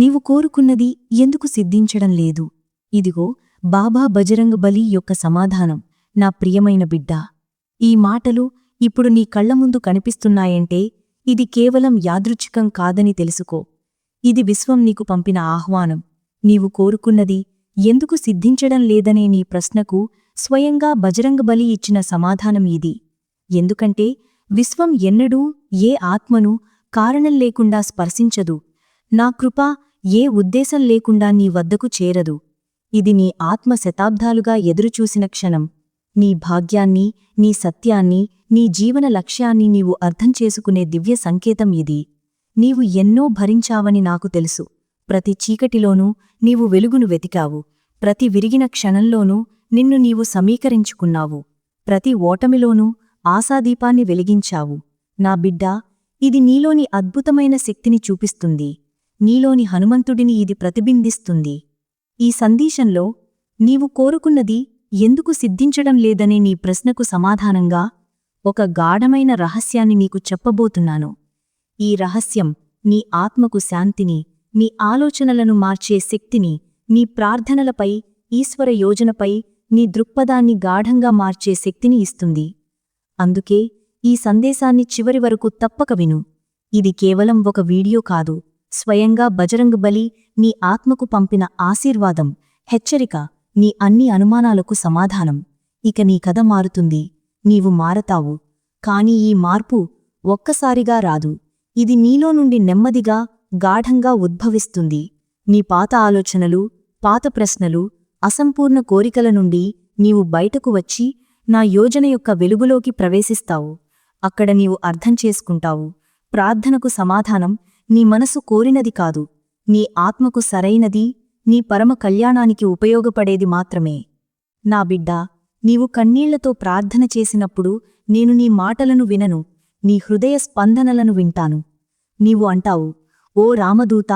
నీవు కోరుకున్నది ఎందుకు సిద్ధించడం లేదు? ఇదిగో బాబా బజరంగ బలి యొక్క సమాధానం. నా ప్రియమైన బిడ్డా ఈ మాటలు ఇప్పుడు నీ కళ్ళ ముందు కనిపిస్తున్నాయంటే ఇది కేవలం యాదృచ్ఛికం కాదని తెలుసుకో. ఇది విశ్వం నీకు పంపిన ఆహ్వానం. నీవు కోరుకున్నది ఎందుకు సిద్ధించడం లేదనే నీ ప్రశ్నకు స్వయంగా బజరంగ బలి ఇచ్చిన సమాధానం ఇది. ఎందుకంటే విశ్వం ఎన్నడూ ఏ ఆత్మను కారణం లేకుండా స్పర్శించదు. నా కృప ఏ ఉద్దేశం లేకుండా నీ వద్దకు చేరదు. ఇది నీ ఆత్మ శతాబ్దాలుగా ఎదురుచూసిన క్షణం. నీ భాగ్యాన్ని నీ సత్యాన్ని నీ జీవన లక్ష్యాన్ని నీవు అర్థం చేసుకునే దివ్య సంకేతం ఇది. నీవు ఎన్నో భరించావని నాకు తెలుసు. ప్రతి చీకటిలోనూ నీవు వెలుగును వెతికావు. ప్రతి విరిగిన క్షణంలోనూ నిన్ను నీవు సమీకరించుకున్నావు. ప్రతి ఓటమిలోనూ ఆశాదీపాన్ని వెలిగించావు. నా బిడ్డా ఇది నీలోని అద్భుతమైన శక్తిని చూపిస్తుంది. నీలోని హనుమంతుడిని ఇది ప్రతిబింబిస్తుంది. ఈ సందేశంలో నీవు కోరుకున్నది ఎందుకు సిద్ధించడం లేదనే నీ ప్రశ్నకు సమాధానంగా ఒక గాఢమైన రహస్యాన్ని నీకు చెప్పబోతున్నాను. ఈ రహస్యం నీ ఆత్మకు శాంతిని నీ ఆలోచనలను మార్చే శక్తిని నీ ప్రార్థనలపై ఈశ్వర యోజనపై నీ దృక్పథాన్ని గాఢంగా మార్చే శక్తిని ఇస్తుంది. అందుకే ఈ సందేశాన్ని చివరి వరకు తప్పక విను. ఇది కేవలం ఒక వీడియో కాదు. స్వయంగా బజరంగ్ బలి నీ ఆత్మకు పంపిన ఆశీర్వాదం హెచ్చరిక నీ అన్ని అనుమానాలకు సమాధానం. ఇక నీ కథ మారుతుంది. నీవు మారతావు. కాని ఈ మార్పు ఒక్కసారిగా రాదు. ఇది నీలో నుండి నెమ్మదిగా గాఢంగా ఉద్భవిస్తుంది. నీ పాత ఆలోచనలు పాత ప్రశ్నలు అసంపూర్ణ కోరికల నుండి నీవు బయటకు వచ్చి నా యోజన యొక్క వెలుగులోకి ప్రవేశిస్తావు. అక్కడ నీవు అర్థం చేసుకుంటావు. ప్రార్థనకు సమాధానం నీ మనసు కోరినది కాదు. నీ ఆత్మకు సరైనది నీ పరమ కళ్యాణానికి ఉపయోగపడేది మాత్రమే. నా బిడ్డా నీవు కన్నీళ్ళతో ప్రార్థన చేసినప్పుడు నేను నీ మాటలను వినను నీ హృదయ స్పందనలను వింటాను. నీవు అంటావు ఓ రామదూత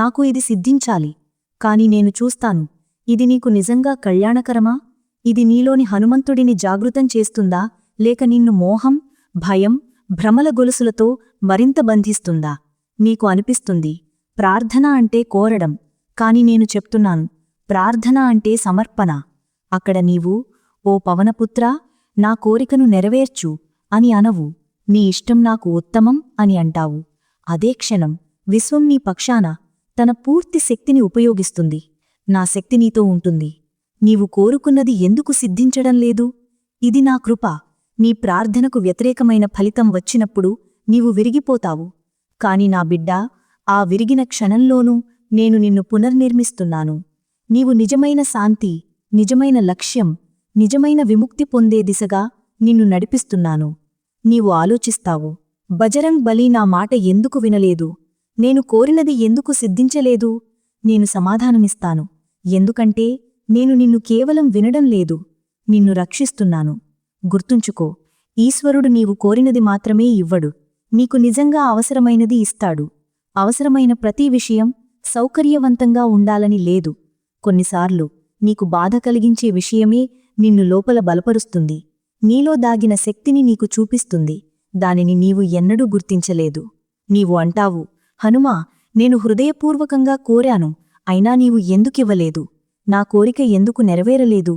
నాకు ఇది సిద్ధించాలి కాని నేను చూస్తాను ఇది నీకు నిజంగా కళ్యాణకరమా? ఇది నీలోని హనుమంతుడిని జాగృతం చేస్తుందా లేక నిన్ను మోహం భయం భ్రమల గొలుసులతో మరింత బంధిస్తుందా? నీకు అనిపిస్తుంది. ప్రార్థన అంటే కోరడం. కాని నేను చెప్తున్నాను ప్రార్థన అంటే సమర్పణ. అక్కడ నీవు ఓ పవనపుత్రా నా కోరికను నెరవేర్చు అని అనవు. నీ ఇష్టం నాకు ఉత్తమం అని అంటావు. అదే క్షణం విశ్వం నీ పక్షాన తన పూర్తి శక్తిని ఉపయోగిస్తుంది. నా శక్తి నీతో ఉంటుంది. నీవు కోరుకున్నది ఎందుకు సిద్ధించడం లేదు? ఇది నా కృప. నీ ప్రార్థనకు వ్యతిరేకమైన ఫలితం వచ్చినప్పుడు నీవు విరిగిపోతావు. కాని నా బిడ్డ ఆ విరిగిన క్షణంలోనూ నేను నిన్ను పునర్నిర్మిస్తున్నాను. నీవు నిజమైన శాంతి నిజమైన లక్ష్యం నిజమైన విముక్తి పొందే దిశగా నిన్ను నడిపిస్తున్నాను. నీవు ఆలోచిస్తావు బజరంగ్ బలి నా మాట ఎందుకు వినలేదు? నేను కోరినది ఎందుకు సిద్ధించలేదు? నేను సమాధానమిస్తాను. ఎందుకంటే నేను నిన్ను కేవలం వినడం లేదు నిన్ను రక్షిస్తున్నాను. గుర్తుంచుకో ఈశ్వరుడు నీవు కోరినది మాత్రమే ఇవ్వడు. నీకు నిజంగా అవసరమైనది ఇస్తాడు. అవసరమైన ప్రతి విషయం సౌకర్యవంతంగా ఉండాలని లేదు. కొన్నిసార్లు నీకు బాధ కలిగించే విషయమే నిన్ను లోపల బలపరుస్తుంది. నీలో దాగిన శక్తిని నీకు చూపిస్తుంది. దానిని నీవు ఎన్నడూ గుర్తించలేదు. నీవు అంటావు హనుమా నేను హృదయపూర్వకంగా కోరాను అయినా నీవు ఎందుకివ్వలేదు? నా కోరిక ఎందుకు నెరవేరలేదు?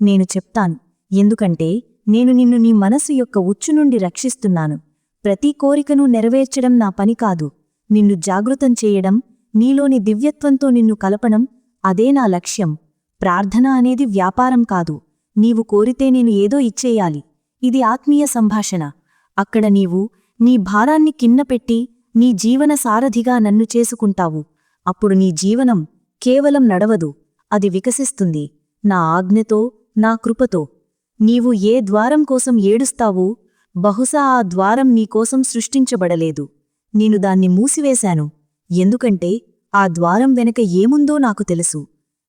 నేను చెప్తాను ఎందుకంటే నేను నిన్ను నీ మనసు యొక్క ఉచ్చు నుండి రక్షిస్తున్నాను. ప్రతి కోరికను నెరవేర్చడం నా పని కాదు. నిన్ను జాగృతం చేయడం నీలోని దివ్యత్వంతో నిన్ను కలపడం అదే నా లక్ష్యం. ప్రార్థన అనేది వ్యాపారం కాదు. నీవు కోరితే నేను ఏదో ఇచ్చేయాలి. ఇది ఆత్మీయ సంభాషణ. అక్కడ నీవు నీ భారాన్ని కిన్నపెట్టి నీ జీవన సారథిగా నన్ను చేసుకుంటావు. అప్పుడు నీ జీవనం కేవలం నడవదు. అది వికసిస్తుంది. నా ఆజ్ఞతో నా కృపతో. నీవు ఏ ద్వారం కోసం ఏడుస్తావో బహుశా ఆ ద్వారం నీకోసం సృష్టించబడలేదు. నేను దాన్ని మూసివేశాను. ఎందుకంటే ఆ ద్వారం వెనక ఏముందో నాకు తెలుసు.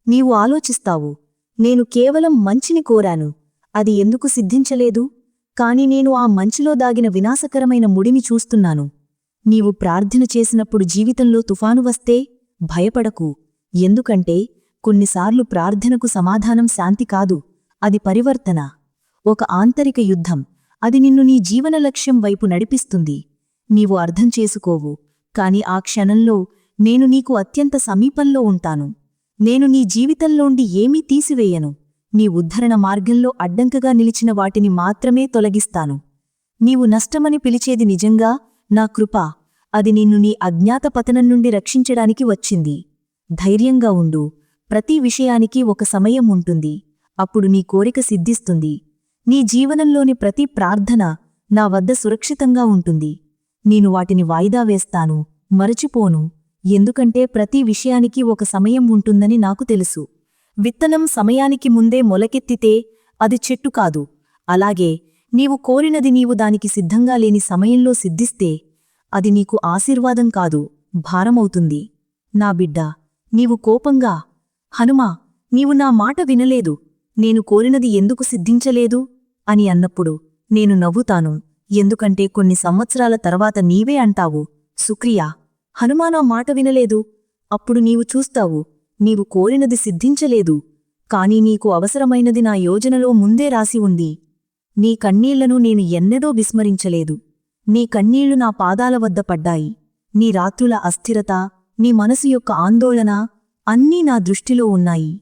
నీవు ఆలోచిస్తావు. నేను కేవలం మంచిని కోరాను. అది ఎందుకు సిద్ధించలేదు? కాని నేను ఆ మంచిలో దాగిన వినాశకరమైన ముడిని చూస్తున్నాను. నీవు ప్రార్థన చేసినప్పుడు జీవితంలో తుఫాను వస్తే భయపడకు. ఎందుకంటే కొన్నిసార్లు ప్రార్థనకు సమాధానం శాంతి కాదు. అది పరివర్తన. ఒక ఆంతరిక యుద్ధం. అది నిన్ను నీ జీవన లక్ష్యం వైపు నడిపిస్తుంది. నీవు అర్థం చేసుకోవు. కాని ఆ క్షణంలో నేను నీకు అత్యంత సమీపంలో ఉంటాను. నేను నీ జీవితంలోండి ఏమీ తీసివేయను. నీ ఉద్ధరణ మార్గంలో అడ్డంకగా నిలిచిన వాటిని మాత్రమే తొలగిస్తాను. నీవు నష్టమని పిలిచేది నిజంగా నా కృప. అది నిన్ను నీ అజ్ఞాత పతనం నుండి రక్షించడానికి వచ్చింది. ధైర్యంగా ఉండు. ప్రతి విషయానికి ఒక సమయం ఉంటుంది. అప్పుడు నీ కోరిక సిద్ధిస్తుంది. నీ జీవనంలోని ప్రతి ప్రార్థన నా వద్ద సురక్షితంగా ఉంటుంది. నేను వాటిని వాయిదా వేస్తాను మరచిపోను. ఎందుకంటే ప్రతి విషయానికి ఒక సమయం ఉంటుందని నాకు తెలుసు. విత్తనం సమయానికి ముందే మొలకెత్తితే అది చెట్టు కాదు. అలాగే నీవు కోరినది నీవు దానికి సిద్ధంగా లేని సమయంలో సిద్ధిస్తే అది నీకు ఆశీర్వాదం కాదు భారమవుతుంది నా బిడ్డ నీవు కోపంగా హనుమా నీవు నా మాట వినలేదు. నేను కోరినది ఎందుకు సిద్ధించలేదు? అని అన్నప్పుడు నేను నవ్వుతాను. ఎందుకంటే కొన్ని సంవత్సరాల తర్వాత నీవే అంటావు. సుక్రియా హనుమానా మాట వినలేదు. అప్పుడు నీవు చూస్తావు నీవు కోరినది సిద్ధించలేదు. కాని నీకు అవసరమైనది నా యోజనలో ముందే రాసి ఉంది. నీ కన్నీళ్ళను నేను ఎన్నడూ విస్మరించలేదు. నీ కన్నీళ్ళు నా పాదాల వద్ద పడ్డాయి. నీ రాత్రుల అస్థిరత నీ మనసు యొక్క ఆందోళన అన్నీ నా దృష్టిలో ఉన్నాయి.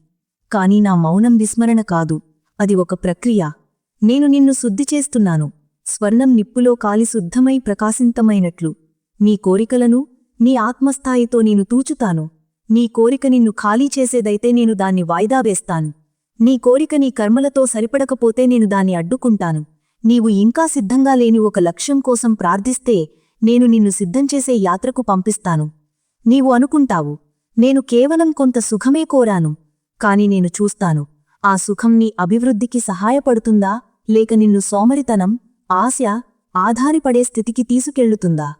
కాని నా మౌనం విస్మరణ కాదు. అది ఒక ప్రక్రియ. నేను నిన్ను శుద్ధి చేస్తున్నాను. స్వర్ణం నిప్పులో కాలి శుద్ధమై ప్రకాశింతమైనట్లు. నీ కోరికలను నీ ఆత్మస్థాయితో నేను తూచుతాను. నీ కోరిక నిన్ను ఖాళీ చేసేదైతే నేను దాన్ని వాయిదా వేస్తాను. నీ కోరిక నీ కర్మలతో సరిపడకపోతే నేను దాన్ని అడ్డుకుంటాను. నీవు ఇంకా సిద్ధంగా లేని ఒక లక్ష్యం కోసం ప్రార్థిస్తే నేను నిన్ను సిద్ధం చేసే యాత్రకు పంపిస్తాను. నీవు అనుకుంటావు నేను కేవలం కొంత సుఖమే కోరాను. కాని నేను చూస్తాను. ఆ సుఖం నీ అభివృద్ధికి సహాయపడుతుందా? లేక నిన్ను సోమరితనం ఆశ ఆధారిపడే స్థితికి తీసుకెళ్ళుతుందా?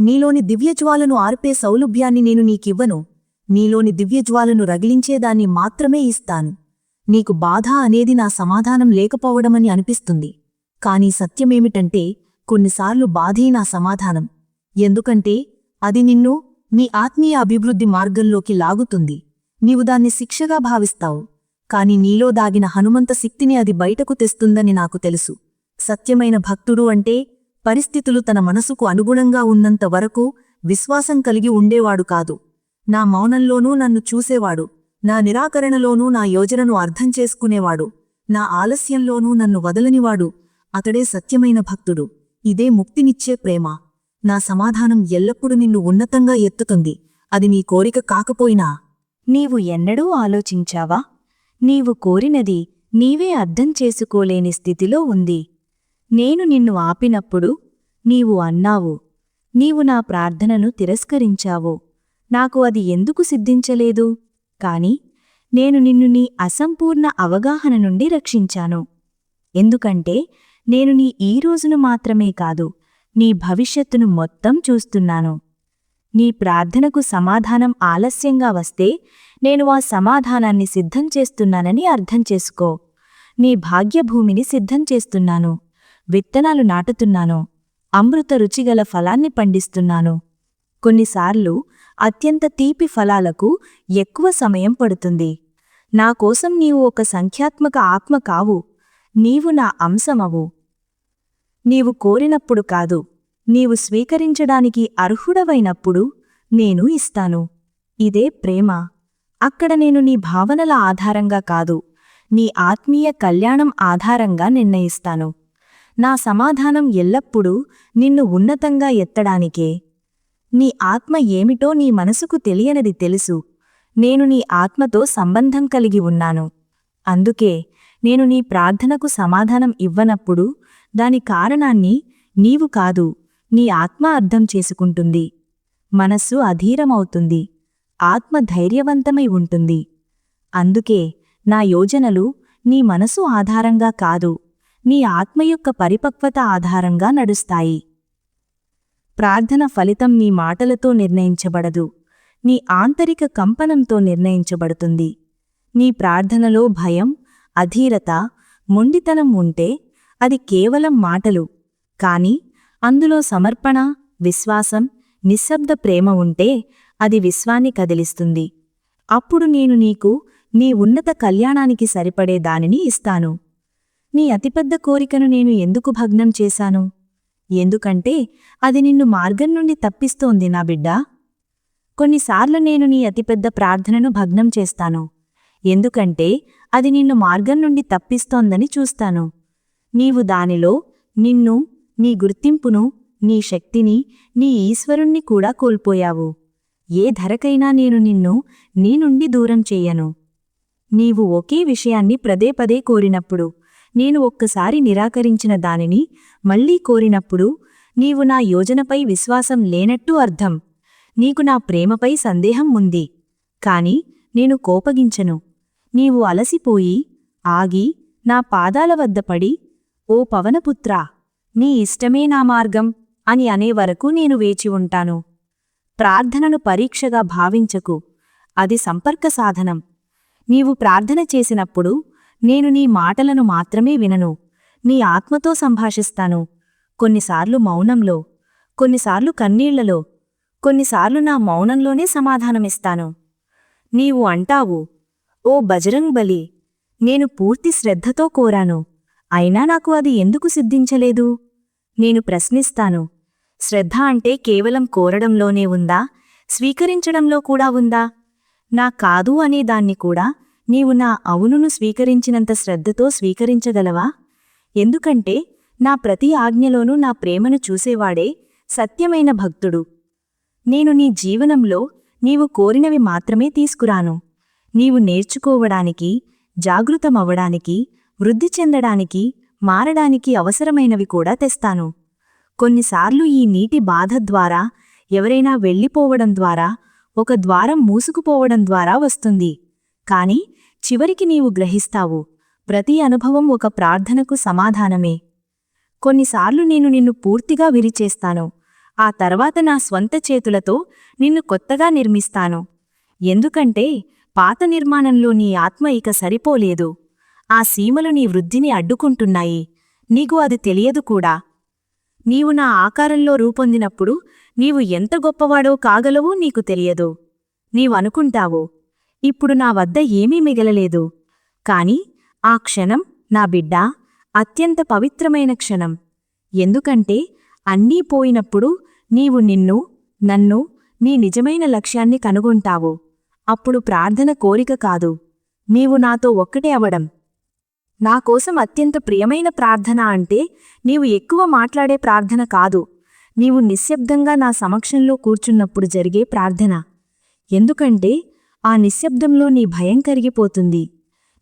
నీలోని దివ్యజ్వాలను ఆర్పే సౌలభ్యాన్ని నేను నీకివ్వను. నీలోని దివ్యజ్వాలను రగిలించేదాన్ని మాత్రమే ఇస్తాను. నీకు బాధ అనేది నా సమాధానం లేకపోవడమని అనిపిస్తుంది. కాని సత్యమేమిటంటే కొన్నిసార్లు బాధే నా సమాధానం. ఎందుకంటే అది నిన్ను నీ ఆత్మీయ అభివృద్ధి మార్గంలోకి లాగుతుంది. నీవు దాన్ని శిక్షగా భావిస్తావు. కాని నీలో దాగిన హనుమంత శక్తిని అది బయటకు తెస్తుందని నాకు తెలుసు. సత్యమైన భక్తుడు అంటే పరిస్థితులు తన మనసుకు అనుగుణంగా ఉన్నంత వరకు విశ్వాసం కలిగి ఉండేవాడు కాదు. నా మౌనంలోనూ నన్ను చూసేవాడు. నా నిరాకరణలోనూ నా యోజనను అర్థం చేసుకునేవాడు. నా ఆలస్యంలోనూ నన్ను వదలనివాడు అతడే సత్యమైన భక్తుడు. ఇదే ముక్తినిచ్చే ప్రేమ. నా సమాధానం ఎల్లప్పుడూ నిన్ను ఉన్నతంగా ఎత్తుతుంది. అది నీ కోరిక కాకపోయినా నీవు ఎన్నడూ ఆలోచించావా? నీవు కోరినది నీవే అర్థం చేసుకోలేని స్థితిలో ఉంది. నేను నిన్ను ఆపినప్పుడు నీవు అన్నావు నీవు నా ప్రార్థనను తిరస్కరించావు. నాకు అది ఎందుకు సిద్ధించలేదు? కాని నేను నిన్ను నీ అసంపూర్ణ అవగాహన నుండి రక్షించాను. ఎందుకంటే నేను నీ ఈ రోజును మాత్రమే కాదు నీ భవిష్యత్తును మొత్తం చూస్తున్నాను. నీ ప్రార్థనకు సమాధానం ఆలస్యంగా వస్తే నేను ఆ సమాధానాన్ని సిద్ధం చేస్తున్నానని అర్థం చేసుకో. నీ భాగ్యభూమిని సిద్ధం చేస్తున్నాను. విత్తనాలు నాటుతున్నాను. అమృత రుచిగల ఫలాన్ని పండిస్తున్నాను. కొన్నిసార్లు అత్యంత తీపి ఫలాలకు ఎక్కువ సమయం పడుతుంది. నా కోసం నీవు ఒక సంఖ్యాత్మక ఆత్మ కావు. నీవు నా అంశమవు. నీవు కోరినప్పుడు కాదు. నీవు స్వీకరించడానికి అర్హుడవైనప్పుడు నేను ఇస్తాను. ఇదే ప్రేమ. అక్కడ నేను నీ భావనల ఆధారంగా కాదు నీ ఆత్మీయ కళ్యాణం ఆధారంగా నిర్ణయిస్తాను. నా సమాధానం ఎల్లప్పుడూ నిన్ను ఉన్నతంగా ఎత్తడానికే. నీ ఆత్మ ఏమిటో నీ మనసుకు తెలియనది తెలుసు. నేను నీ ఆత్మతో సంబంధం కలిగి ఉన్నాను. అందుకే నేను నీ ప్రార్థనకు సమాధానం ఇవ్వనప్పుడు దాని కారణాన్ని నీవు కాదు నీ ఆత్మ అర్థం చేసుకుంటుంది. మనస్సు అధీరమవుతుంది. ఆత్మ ధైర్యవంతమై ఉంటుంది. అందుకే నా యోజనలు నీ మనసు ఆధారంగా కాదు నీ ఆత్మ యొక్క పరిపక్వత ఆధారంగా నడుస్తాయి. ప్రార్థన ఫలితం నీ మాటలతో నిర్ణయించబడదు. నీ ఆంతరిక కంపనంతో నిర్ణయించబడుతుంది. నీ ప్రార్థనలో భయం అధీరత మొండితనం ఉంటే అది కేవలం మాటలు. కాని అందులో సమర్పణ విశ్వాసం నిశ్శబ్ద ప్రేమ ఉంటే అది విశ్వాన్ని కదిలిస్తుంది. అప్పుడు నేను నీకు నీ ఉన్నత కళ్యాణానికి సరిపడే దానిని ఇస్తాను. నీ అతిపెద్ద కోరికను నేను ఎందుకు భగ్నం చేశాను? ఎందుకంటే అది నిన్ను మార్గం నుండి తప్పిస్తోంది నా బిడ్డా. కొన్నిసార్లు నేను నీ అతిపెద్ద ప్రార్థనను భగ్నం చేస్తాను. ఎందుకంటే అది నిన్ను మార్గం నుండి తప్పిస్తోందని చూస్తాను. నీవు దానిలో నిన్ను నీ గుర్తింపును నీ శక్తిని నీ ఈశ్వరుణ్ణి కూడా కోల్పోయావు. ఏ ధరకైనా నేను నిన్ను నీ నుండి దూరం చెయ్యను నీవు ఒకే విషయాన్ని పదే పదే కోరినప్పుడు నేను ఒక్కసారి నిరాకరించిన దానిని మళ్ళీ కోరినప్పుడు నీవు నా యోజనపై విశ్వాసం లేనట్టు అర్థం. నీకు నా ప్రేమపై సందేహం ఉంది. కాని నేను కోపగించను. నీవు అలసిపోయి ఆగి నా పాదాల వద్ద పడి ఓ పవనపుత్రా! నీ ఇష్టమే నా మార్గం అని అనే వరకు నేను వేచి ఉంటాను. ప్రార్థనను పరీక్షగా భావించకు. అది సంపర్క సాధనం. నీవు ప్రార్థన చేసినప్పుడు నేను నీ మాటలను మాత్రమే వినను. నీ ఆత్మతో సంభాషిస్తాను. కొన్నిసార్లు మౌనంలో కొన్నిసార్లు కన్నీళ్ళలో కొన్నిసార్లు నా మౌనంలోనే సమాధానమిస్తాను. నీవు అంటావు ఓ బజరంగ్ బలి నేను పూర్తి శ్రద్ధతో కోరాను. అయినా నాకు అది ఎందుకు సిద్ధించలేదు? నేను ప్రశ్నిస్తాను. శ్రద్ధ అంటే కేవలం కోరడంలోనే ఉందా? స్వీకరించడంలో కూడా ఉందా? నా కాదు అనే దాన్ని కూడా నీవు నా అవునును స్వీకరించినంత శ్రద్ధతో స్వీకరించగలవా? ఎందుకంటే నా ప్రతి ఆజ్ఞలోనూ నా ప్రేమను చూసేవాడే సత్యమైన భక్తుడు. నేను నీ జీవనంలో నీవు కోరినవి మాత్రమే తీసుకురాను. నీవు నేర్చుకోవడానికి జాగృతమవ్వడానికి వృద్ధి చెందడానికి మారడానికి అవసరమైనవి కూడా తెస్తాను. కొన్నిసార్లు ఈ నీటి బాధ ద్వారా ఎవరైనా వెళ్ళిపోవడం ద్వారా ఒక ద్వారం మూసుకుపోవడం ద్వారా వస్తుంది. కాని చివరికి నీవు గ్రహిస్తావు ప్రతి అనుభవం ఒక ప్రార్థనకు సమాధానమే. కొన్నిసార్లు నేను నిన్ను పూర్తిగా విరిచేస్తాను ఆ తర్వాత నా స్వంత చేతులతో నిన్ను కొత్తగా నిర్మిస్తాను. ఎందుకంటే పాత నిర్మాణంలో నీ ఆత్మ ఇక సరిపోలేదు. ఆ సీమలు నీ వృద్ధిని అడ్డుకుంటున్నాయి. నీకు అది తెలియదు కూడా. నీవు నా ఆకారంలో రూపొందినప్పుడు నీవు ఎంత గొప్పవాడో కాగలవో నీకు తెలియదు. నీవనుకుంటావు ఇప్పుడు నా వద్ద ఏమీ మిగలలేదు. కాని ఆ క్షణం నా బిడ్డ అత్యంత పవిత్రమైన క్షణం. ఎందుకంటే అన్నీ పోయినప్పుడు నీవు నిన్ను నన్ను నీ నిజమైన లక్ష్యాన్ని కనుగొంటావు. అప్పుడు ప్రార్థన కోరిక కాదు. నీవు నాతో ఒక్కటే అవడం. నాకోసం అత్యంత ప్రియమైన ప్రార్థన అంటే నీవు ఎక్కువ మాట్లాడే ప్రార్థన కాదు. నీవు నిశ్శబ్దంగా నా సమక్షంలో కూర్చున్నప్పుడు జరిగే ప్రార్థన. ఎందుకంటే ఆ నిశ్శబ్దంలో నీ భయం కరిగిపోతుంది.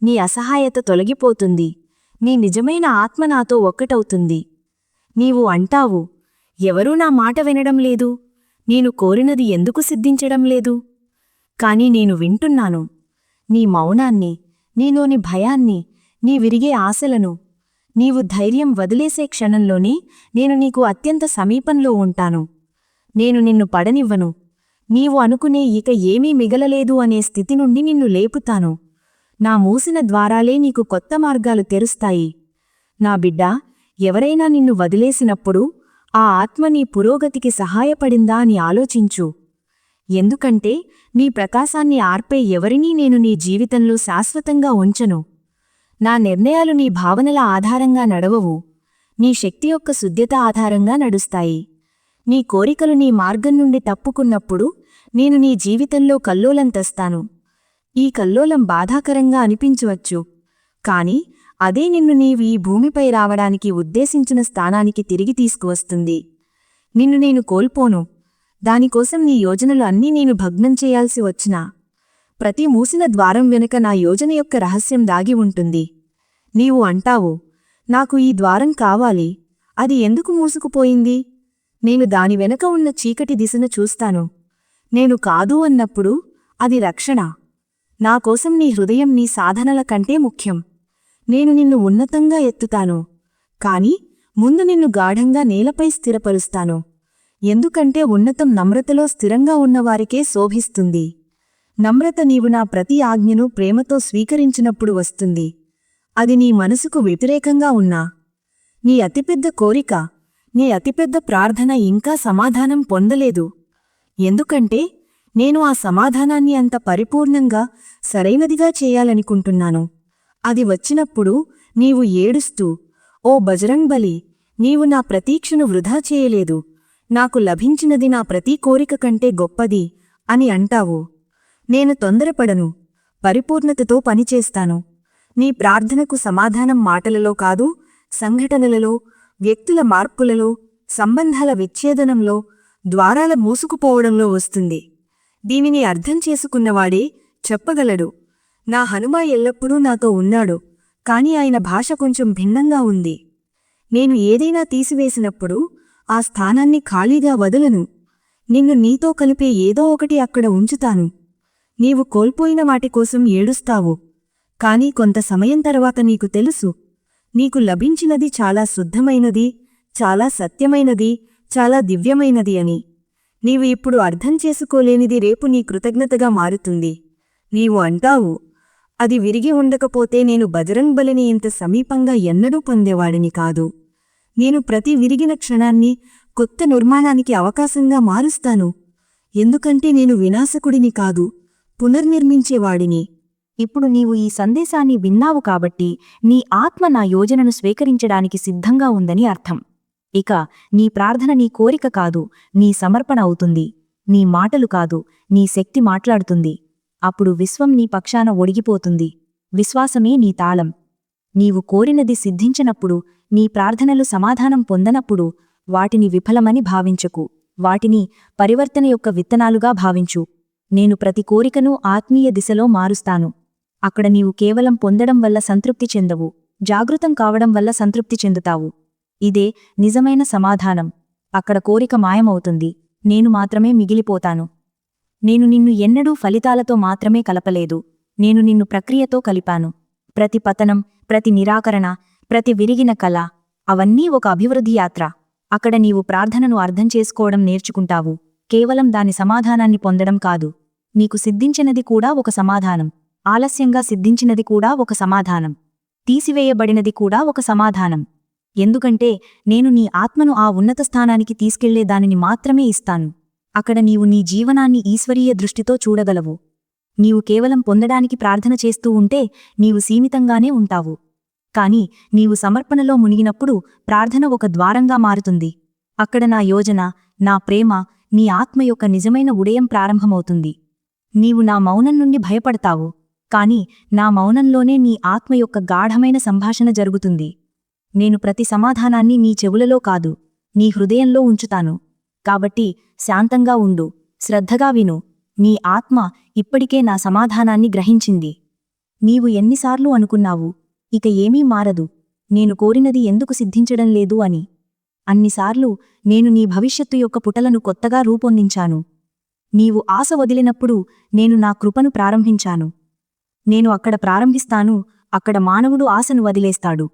నీ అసహాయత తొలగిపోతుంది. నీ నిజమైన ఆత్మ నాతో ఒక్కటవుతుంది. నీవు అంటావు ఎవరూ నా మాట వినడం లేదు. నేను కోరినది ఎందుకు సిద్ధించడం లేదు? కాని నేను వింటున్నాను. నీ మౌనాన్ని నీలోని భయాన్ని నీ విరిగే ఆశలను నీవు ధైర్యం వదిలేసే క్షణంలోనే నేను నీకు అత్యంత సమీపంలో ఉంటాను. నేను నిన్ను పడనివ్వను. నీవు అనుకునే ఇక ఏమీ మిగలలేదు అనే స్థితి నుండి నిన్ను లేపుతాను. నా మూసిన ద్వారాలే నీకు కొత్త మార్గాలు తెరుస్తాయి. నా బిడ్డ ఎవరైనా నిన్ను వదిలేసినప్పుడు ఆ ఆత్మ నీ పురోగతికి సహాయపడిందా అని ఆలోచించు. ఎందుకంటే నీ ప్రకాశాన్ని ఆర్పే ఎవరినీ నేను నీ జీవితంలో శాశ్వతంగా ఉంచను. నా నిర్ణయాలు నీ భావనల ఆధారంగా నడవవు. నీ శక్తి యొక్క శుద్ధ్యత ఆధారంగా నడుస్తాయి. నీ కోరికలు నీ మార్గం నుండి తప్పుకున్నప్పుడు నేను నీ జీవితంలో కల్లోలం తెస్తాను. ఈ కల్లోలం బాధాకరంగా అనిపించవచ్చు. కాని అదే నిన్ను నీవు ఈ భూమిపై రావడానికి ఉద్దేశించిన స్థానానికి తిరిగి తీసుకువస్తుంది. నిన్ను నేను కోల్పోను. దానికోసం నీ యోజనలు అన్నీ నేను భగ్నం చేయాల్సి వచ్చినా. ప్రతి మూసిన ద్వారం వెనుక నా యోజన యొక్క రహస్యం దాగి ఉంటుంది. నీవు అంటావు నాకు ఈ ద్వారం కావాలి అది ఎందుకు మూసుకుపోయింది? నేను దాని వెనక ఉన్న చీకటి దిశను చూస్తాను. నేను కాదు అన్నప్పుడు అది రక్షణ. నాకోసం నీ హృదయం నీ సాధనల కంటే ముఖ్యం. నేను నిన్ను ఉన్నతంగా ఎత్తుతాను కాని ముందు నిన్ను గాఢంగా నేలపై స్థిరపరుస్తాను. ఎందుకంటే ఉన్నతం నమ్రతలో స్థిరంగా ఉన్నవారికే శోభిస్తుంది. నమ్రత నీవు నా ప్రతి ఆజ్ఞను ప్రేమతో స్వీకరించినప్పుడు వస్తుంది. అది నీ మనసుకు వ్యతిరేకంగా ఉన్నా. నీ అతిపెద్ద కోరిక నీ అతిపెద్ద ప్రార్థన ఇంకా సమాధానం పొందలేదు. ఎందుకంటే నేను ఆ సమాధానాన్ని అంత పరిపూర్ణంగా సరైనదిగా చేయాలనుకుంటున్నాను. అది వచ్చినప్పుడు నీవు ఏడుస్తూ ఓ బజరంగ్ బలి నీవు నా ప్రతీక్షను వృధా చేయలేదు. నాకు లభించినది నా ప్రతి కోరిక కంటే గొప్పది అని అంటావు. నేను తొందరపడను పరిపూర్ణతతో పనిచేస్తాను. నీ ప్రార్థనకు సమాధానం మాటలలో కాదు సంఘటనలలో వ్యక్తుల మార్పులలో సంబంధాల విచ్ఛేదనంలో ద్వారాల మూసుకుపోవడంలో వస్తుంది. దీనిని అర్థం చేసుకున్నవాడే చెప్పగలడు. నా హనుమ ఎల్లప్పుడూ నాతో ఉన్నాడు కాని ఆయన భాష కొంచెం భిన్నంగా ఉంది. నేను ఏదైనా తీసివేసినప్పుడు ఆ స్థానాన్ని ఖాళీగా వదలను. నిన్ను నీతో కలిపే ఏదో ఒకటి అక్కడ ఉంచుతాను. నీవు కోల్పోయిన వాటి కోసం ఏడుస్తావు. కాని కొంత సమయం తర్వాత నీకు తెలుసు. నీకు లభించినది చాలా శుద్ధమైనది చాలా సత్యమైనది చాలా దివ్యమైనది అని. నీవు ఇప్పుడు అర్థం చేసుకోలేనిది రేపు నీ కృతజ్ఞతగా మారుతుంది. నీవు అంటావు అది విరిగి ఉండకపోతే నేను బజరంగ్ బలిని ఇంత సమీపంగా ఎన్నడూ పొందేవాడిని కాదు. నేను ప్రతి విరిగిన క్షణాన్ని కొత్త నిర్మాణానికి అవకాశంగా మారుస్తాను. ఎందుకంటే నేను వినాశకుడిని కాదు పునర్నిర్మించేవాడిని. ఇప్పుడు నీవు ఈ సందేశాన్ని విన్నావు కాబట్టి నీ ఆత్మ నా యోజనను స్వీకరించడానికి సిద్ధంగా ఉందని అర్థం. ఇక నీ ప్రార్థన నీ కోరిక కాదు నీ సమర్పణ అవుతుంది. నీ మాటలు కాదు నీ శక్తి మాట్లాడుతుంది. అప్పుడు విశ్వం నీ పక్షాన ఒడిగిపోతుంది. విశ్వాసమే నీ తాళం. నీవు కోరినది సిద్ధించినప్పుడు నీ ప్రార్థనలు సమాధానం పొందనప్పుడు వాటిని విఫలమని భావించకు. వాటిని పరివర్తన యొక్క విత్తనాలుగా భావించు. నేను ప్రతి కోరికను ఆత్మీయ దిశలో మారుస్తాను. అక్కడ నీవు కేవలం పొందడం వల్ల సంతృప్తి చెందవు జాగృతం కావడం వల్ల సంతృప్తి చెందుతావు. ఇదే నిజమైన సమాధానం. అక్కడ కోరిక మాయమవుతుంది. నేను మాత్రమే మిగిలిపోతాను. నేను నిన్ను ఎన్నడూ ఫలితాలతో మాత్రమే కలపలేదు. నేను నిన్ను ప్రక్రియతో కలిపాను. ప్రతి పతనం ప్రతి నిరాకరణ ప్రతి విరిగిన కళ అవన్నీ ఒక అభివృద్ధి యాత్ర. అక్కడ నీవు ప్రార్థనను అర్థం చేసుకోవడం నేర్చుకుంటావు. కేవలం దాని సమాధానాన్ని పొందడం కాదు. నీకు సిద్ధించినది కూడా ఒక సమాధానం. ఆలస్యంగా సిద్ధించినది కూడా ఒక సమాధానం. తీసివేయబడినది కూడా ఒక సమాధానం. ఎందుకంటే నేను నీ ఆత్మను ఆ ఉన్నత స్థానానికి తీసుకెళ్ళే దానిని మాత్రమే ఇస్తాను. అక్కడ నీవు నీ జీవనాన్ని ఈశ్వరీయ దృష్టితో చూడగలవు. నీవు కేవలం పొందడానికి ప్రార్థన చేస్తూ ఉంటే నీవు సీమితంగానే ఉంటావు. కాని నీవు సమర్పణలో మునిగినప్పుడు ప్రార్థన ఒక ద్వారంగా మారుతుంది. అక్కడ నా యోజన నా ప్రేమ నీ ఆత్మ యొక్క నిజమైన ఉడయం ప్రారంభమవుతుంది. నీవు నా మౌనం నుండి భయపడతావు. కాని నా మౌనంలోనే నీ ఆత్మ యొక్క గాఢమైన సంభాషణ జరుగుతుంది. నేను ప్రతి సమాధానాన్ని నీ చెవులలో కాదు నీ హృదయంలో ఉంచుతాను. కాబట్టి శాంతంగా ఉండు శ్రద్ధగా విను. నీ ఆత్మ ఇప్పటికే నా సమాధానాన్ని గ్రహించింది. నీవు ఎన్నిసార్లు అనుకున్నావు ఇక ఏమీ మారదు. నేను కోరినది ఎందుకు సిద్ధించడం లేదు అని. అన్నిసార్లు నేను నీ భవిష్యత్తు యొక్క పుటలను కొత్తగా రూపొందించాను. నీవు ఆశ వదిలినప్పుడు నేను నా కృపను ప్రారంభించాను. నేను అక్కడ ప్రారంభిస్తాను అక్కడ మానవుడు ఆశను వదిలేస్తాడు.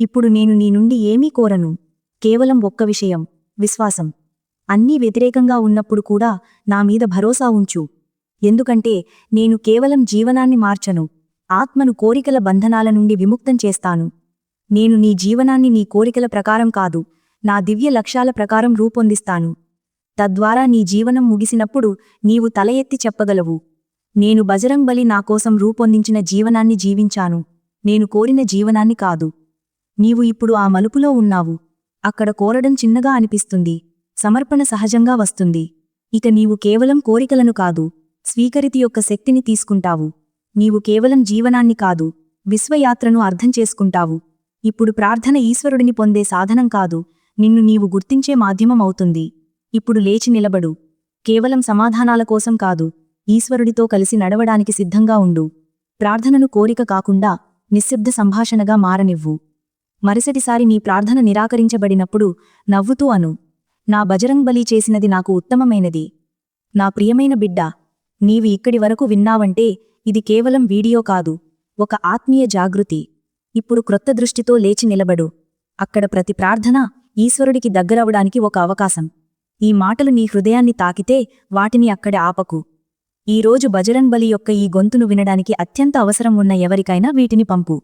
ఇప్పుడు నేను నీ నుండి ఏమీ కోరను. కేవలం ఒక్క విషయం విశ్వాసం. అన్నీ వ్యతిరేకంగా ఉన్నప్పుడు కూడా నా మీద భరోసా ఉంచు. ఎందుకంటే నేను కేవలం జీవనాన్ని మార్చను ఆత్మను కోరికల బంధనాల నుండి విముక్తం చేస్తాను. నేను నీ జీవనాన్ని నీ కోరికల ప్రకారం కాదు నా దివ్య లక్ష్యాల ప్రకారం రూపొందిస్తాను. తద్వారా నీ జీవనం ముగిసినప్పుడు నీవు తల ఎత్తి చెప్పగలవు. నేను బజరంగ్బలి నాకోసం రూపొందించిన జీవనాన్ని జీవించాను. నేను కోరిన జీవనాన్ని కాదు. నీవు ఇప్పుడు ఆ మలుపులో ఉన్నావు. అక్కడ కోరడం చిన్నగా అనిపిస్తుంది. సమర్పణ సహజంగా వస్తుంది. ఇక నీవు కేవలం కోరికలను కాదు స్వీకరితి యొక్క శక్తిని తీసుకుంటావు. నీవు కేవలం జీవనాన్ని కాదు విశ్వయాత్రను అర్థం చేసుకుంటావు. ఇప్పుడు ప్రార్థన ఈశ్వరుడిని పొందే సాధనం కాదు నిన్ను నీవు గుర్తించే మాధ్యమం అవుతుంది. ఇప్పుడు లేచి నిలబడు. కేవలం సమాధానాల కోసం కాదు ఈశ్వరుడితో కలిసి నడవడానికి సిద్ధంగా ఉండు. ప్రార్థనను కోరిక కాకుండా నిశ్శబ్ద సంభాషణగా మారనివ్వు. మరుసటిసారి నీ ప్రార్థన నిరాకరించబడినప్పుడు నవ్వుతూ అను. నా బజరంగ్ బలి చేసినది నాకు ఉత్తమమైనది. నా ప్రియమైన బిడ్డ నీవి ఇక్కడి వరకు విన్నావంటే ఇది కేవలం వీడియో కాదు ఒక ఆత్మీయ జాగృతి. ఇప్పుడు క్రొత్త దృష్టితో లేచి నిలబడు. అక్కడ ప్రతి ప్రార్థన ఈశ్వరుడికి దగ్గరవడానికి ఒక అవకాశం. ఈ మాటలు నీ హృదయాన్ని తాకితే వాటిని అక్కడ ఆపకు. ఈరోజు బజరంగ్ బలి యొక్క ఈ గొంతును వినడానికి అత్యంత అవసరం ఉన్న ఎవరికైనా వీటిని పంపు.